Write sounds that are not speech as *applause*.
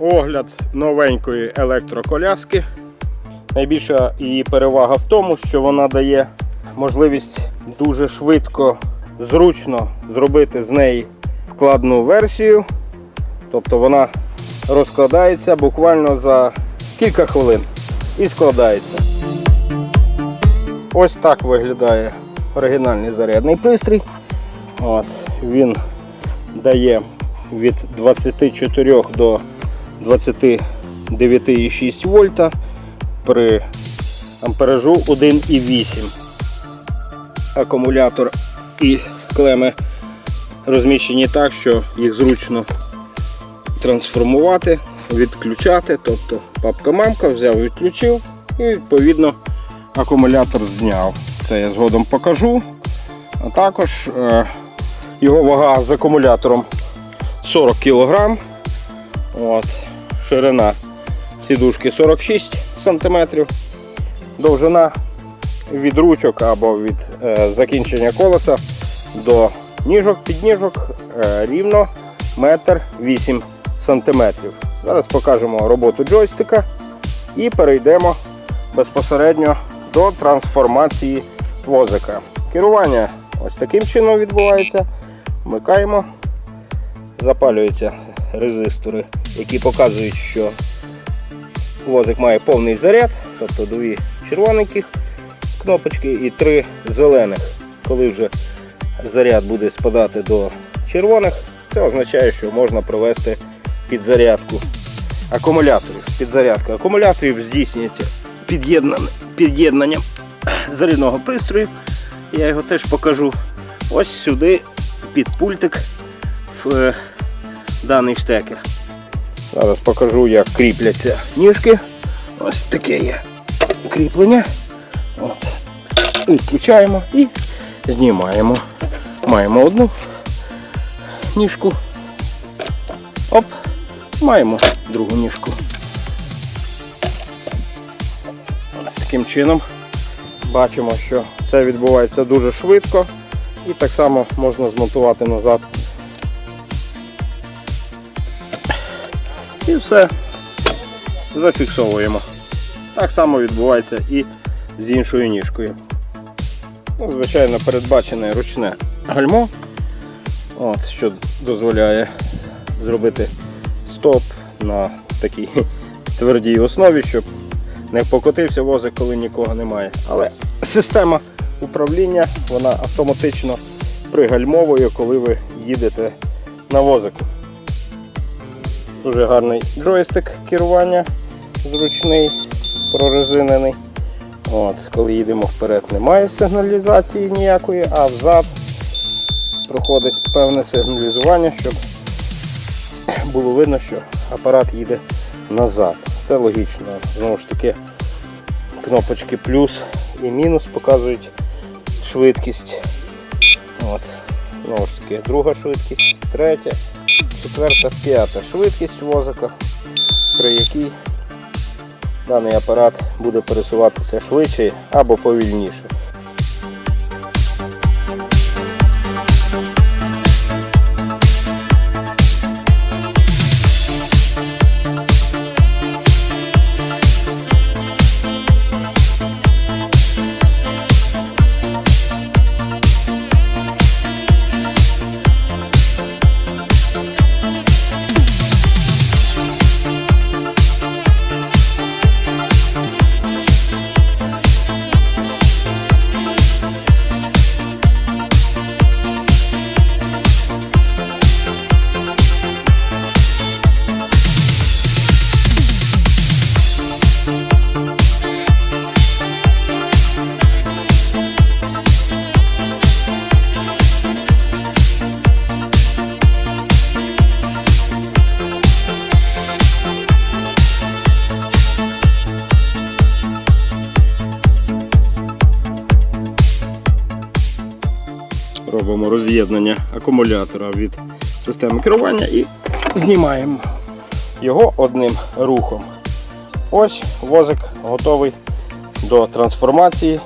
Огляд новенької електроколяски. Найбільша її перевага в тому, що вона дає можливість дуже швидко, зручно зробити з неї складну версію. Тобто вона розкладається буквально за кілька хвилин і складається. Ось так виглядає оригінальний зарядний пристрій. От, він дає від 24 до 29,6 вольта при амперажу 1,8. Акумулятор і клеми розміщені так, що їх зручно трансформувати, відключати. Тобто папка-мамка взяв, відключив і відповідно акумулятор зняв. Це я згодом покажу. А також е, його вага з акумулятором 40 кг. От, ширина сідушки 46 см. Довжина від ручок або від е, закінчення колеса до ніжок, підніжок е, рівно 1,8 см. Зараз покажемо роботу джойстика і перейдемо безпосередньо до трансформації возика. Керування ось таким чином відбувається. Вмикаємо, запалюються резистори, які показують, що возик має повний заряд, тобто дві червоненьких кнопочки і три зелених. Коли вже заряд буде спадати до червоних, це означає, що можна провести підзарядку акумуляторів. Підзарядка акумуляторів здійснюється під'єднанням зарядного пристрою. Я його теж покажу. Ось сюди під пультик е, даний штекер. Зараз покажу, як кріпляться ніжки. Ось таке є кріплення. Відключаємо і знімаємо. Маємо одну ніжку. Оп, маємо другу ніжку. Таким чином бачимо, що це відбувається дуже швидко і так само можна змонтувати назад. І все зафіксовуємо. Так само відбувається і з іншою ніжкою. Ну, звичайно, передбачене ручне гальмо, от, що дозволяє зробити стоп на такій *laughs* твердій основі, щоб не покотився возик, коли нікого немає. Але система управління вона автоматично пригальмовує, коли ви їдете на возику. Дуже гарний джойстик керування, зручний, прорезинений. От, коли їдемо вперед, немає сигналізації ніякої, а взад проходить певне сигналізування, щоб було видно, що апарат їде назад. Це логічно. Знову ж таки, кнопочки плюс і мінус показують швидкість. От. Знову ж таки, друга швидкість, третя, четверта, п'ята швидкість возика, при якій даний апарат буде пересуватися швидше або повільніше. Робимо роз'єднання акумулятора від системи керування і знімаємо його одним рухом. Ось возик готовий до трансформації